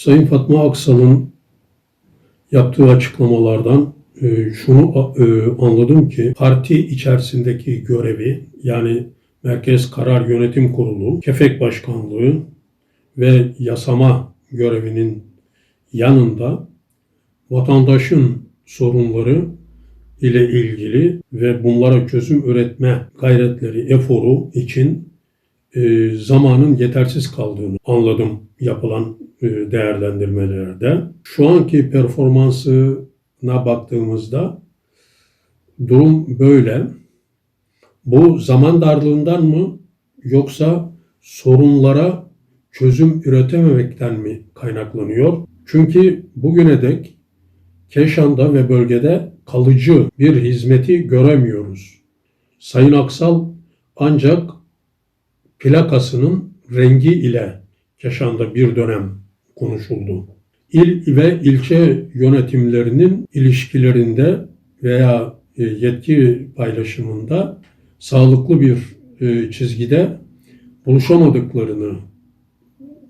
Sayın Fatma Aksal'ın yaptığı açıklamalardan e, şunu e, anladım ki parti içerisindeki görevi yani Merkez Karar Yönetim Kurulu, Kefek Başkanlığı ve yasama görevinin yanında vatandaşın sorunları ile ilgili ve bunlara çözüm üretme gayretleri, eforu için e, zamanın yetersiz kaldığını anladım yapılan değerlendirmelerde. Şu anki performansına baktığımızda durum böyle. Bu zaman darlığından mı yoksa sorunlara çözüm üretememekten mi kaynaklanıyor? Çünkü bugüne dek Keşan'da ve bölgede kalıcı bir hizmeti göremiyoruz. Sayın Aksal ancak plakasının rengi ile Keşan'da bir dönem konuşuldu. İl ve ilçe yönetimlerinin ilişkilerinde veya e, yetki paylaşımında sağlıklı bir e, çizgide buluşamadıklarını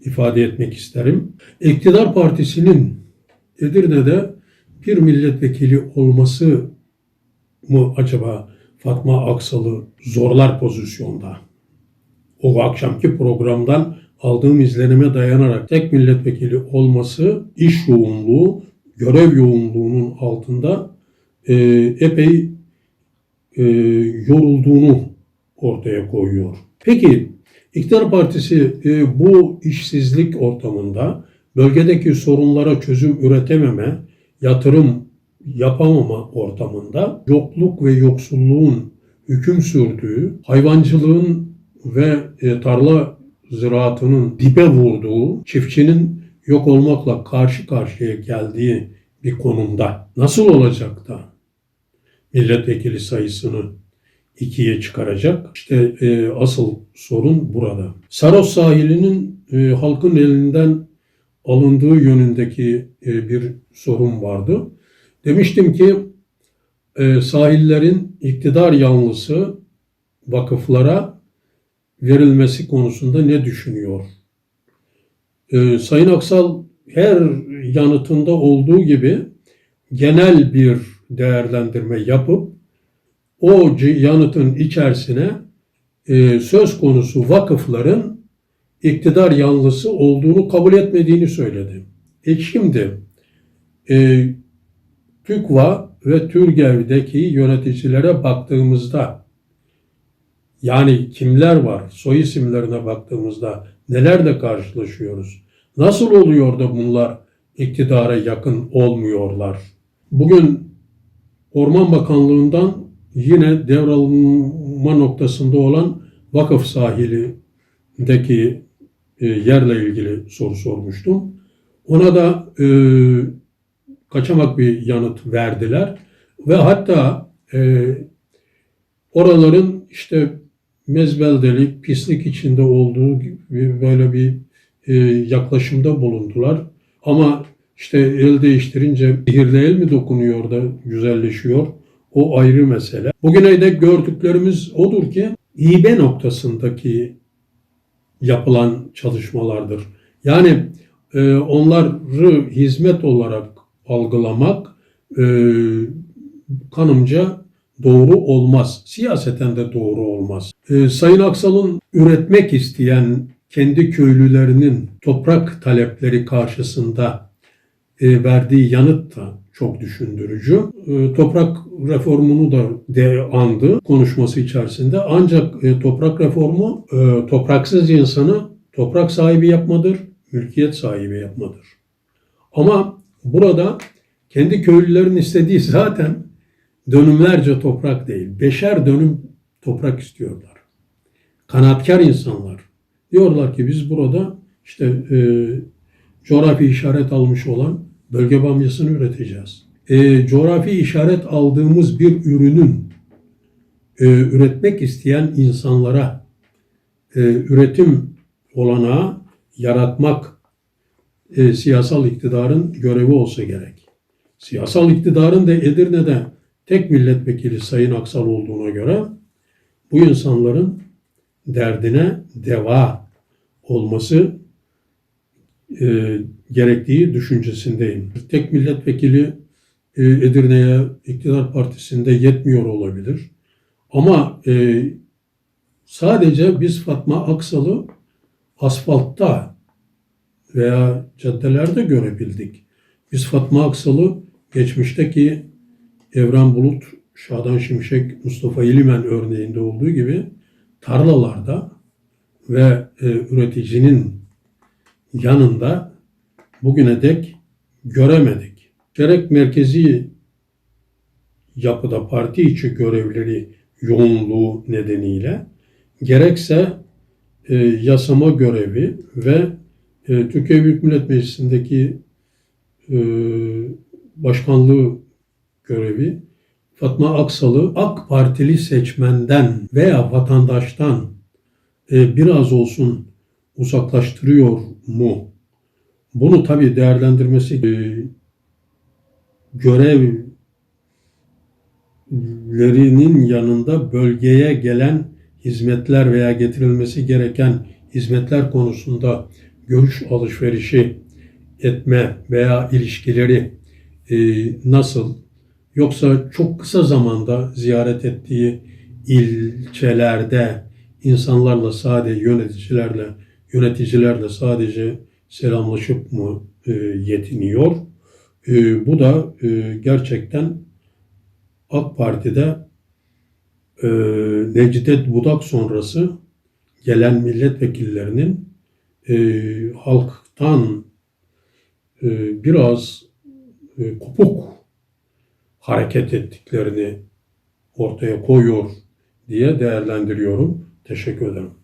ifade etmek isterim. İktidar Partisi'nin Edirne'de bir milletvekili olması mı acaba Fatma Aksal'ı zorlar pozisyonda? O akşamki programdan aldığım izlenime dayanarak tek milletvekili olması iş yoğunluğu, görev yoğunluğunun altında e, epey e, yorulduğunu ortaya koyuyor. Peki İktidar Partisi e, bu işsizlik ortamında bölgedeki sorunlara çözüm üretememe, yatırım yapamama ortamında yokluk ve yoksulluğun hüküm sürdüğü, hayvancılığın ve e, tarla ziraatının dibe vurduğu, çiftçinin yok olmakla karşı karşıya geldiği bir konumda nasıl olacak da milletvekili sayısını ikiye çıkaracak? İşte e, asıl sorun burada. Saros sahilinin e, halkın elinden alındığı yönündeki e, bir sorun vardı. Demiştim ki e, sahillerin iktidar yanlısı vakıflara verilmesi konusunda ne düşünüyor? E, Sayın Aksal her yanıtında olduğu gibi genel bir değerlendirme yapıp o yanıtın içerisine e, söz konusu vakıfların iktidar yanlısı olduğunu kabul etmediğini söyledi. E şimdi e, TÜKVA ve TÜRGEV'deki yöneticilere baktığımızda yani kimler var soy isimlerine baktığımızda nelerle karşılaşıyoruz? Nasıl oluyor da bunlar iktidara yakın olmuyorlar? Bugün Orman Bakanlığı'ndan yine devralınma noktasında olan vakıf sahilindeki e, yerle ilgili soru sormuştum. Ona da e, kaçamak bir yanıt verdiler ve hatta e, oraların işte mezbeldelik, pislik içinde olduğu gibi böyle bir e, yaklaşımda bulundular. Ama işte el değiştirince zehirle el mi dokunuyor da güzelleşiyor? O ayrı mesele. Bugüne dek gördüklerimiz odur ki İB noktasındaki yapılan çalışmalardır. Yani e, onları hizmet olarak algılamak e, kanımca doğru olmaz. Siyaseten de doğru olmaz. E, Sayın Aksal'ın üretmek isteyen kendi köylülerinin toprak talepleri karşısında e, verdiği yanıt da çok düşündürücü. E, toprak reformunu da de andı konuşması içerisinde. Ancak e, toprak reformu e, topraksız insanı toprak sahibi yapmadır, mülkiyet sahibi yapmadır. Ama burada kendi köylülerin istediği zaten dönümlerce toprak değil. Beşer dönüm toprak istiyorlar. Kanaatkar insanlar. Diyorlar ki biz burada işte e, coğrafi işaret almış olan bölge bamyasını üreteceğiz. E, coğrafi işaret aldığımız bir ürünün e, üretmek isteyen insanlara e, üretim olanağı yaratmak e, siyasal iktidarın görevi olsa gerek. Siyasal iktidarın da Edirne'de tek milletvekili Sayın Aksal olduğuna göre bu insanların derdine deva olması e, gerektiği düşüncesindeyim. Tek milletvekili e, Edirne'ye iktidar partisinde yetmiyor olabilir. Ama e, sadece biz Fatma Aksal'ı asfaltta veya caddelerde görebildik. Biz Fatma Aksal'ı geçmişteki Evren Bulut, Şadan Şimşek, Mustafa İlimen örneğinde olduğu gibi tarlalarda ve e, üreticinin yanında bugüne dek göremedik. Gerek merkezi yapıda parti içi görevleri yoğunluğu nedeniyle gerekse e, yasama görevi ve e, Türkiye Büyük Millet Meclisi'ndeki e, başkanlığı görevi Fatma Aksal'ı AK Partili seçmenden veya vatandaştan e, biraz olsun uzaklaştırıyor mu? Bunu tabii değerlendirmesi e, görevlerinin yanında bölgeye gelen hizmetler veya getirilmesi gereken hizmetler konusunda görüş alışverişi etme veya ilişkileri e, nasıl yoksa çok kısa zamanda ziyaret ettiği ilçelerde insanlarla sadece yöneticilerle yöneticilerle sadece selamlaşıp mı e, yetiniyor? E, bu da e, gerçekten AK Parti'de Necdet Budak sonrası gelen milletvekillerinin halktan biraz e, kopuk hareket ettiklerini ortaya koyuyor diye değerlendiriyorum. Teşekkür ederim.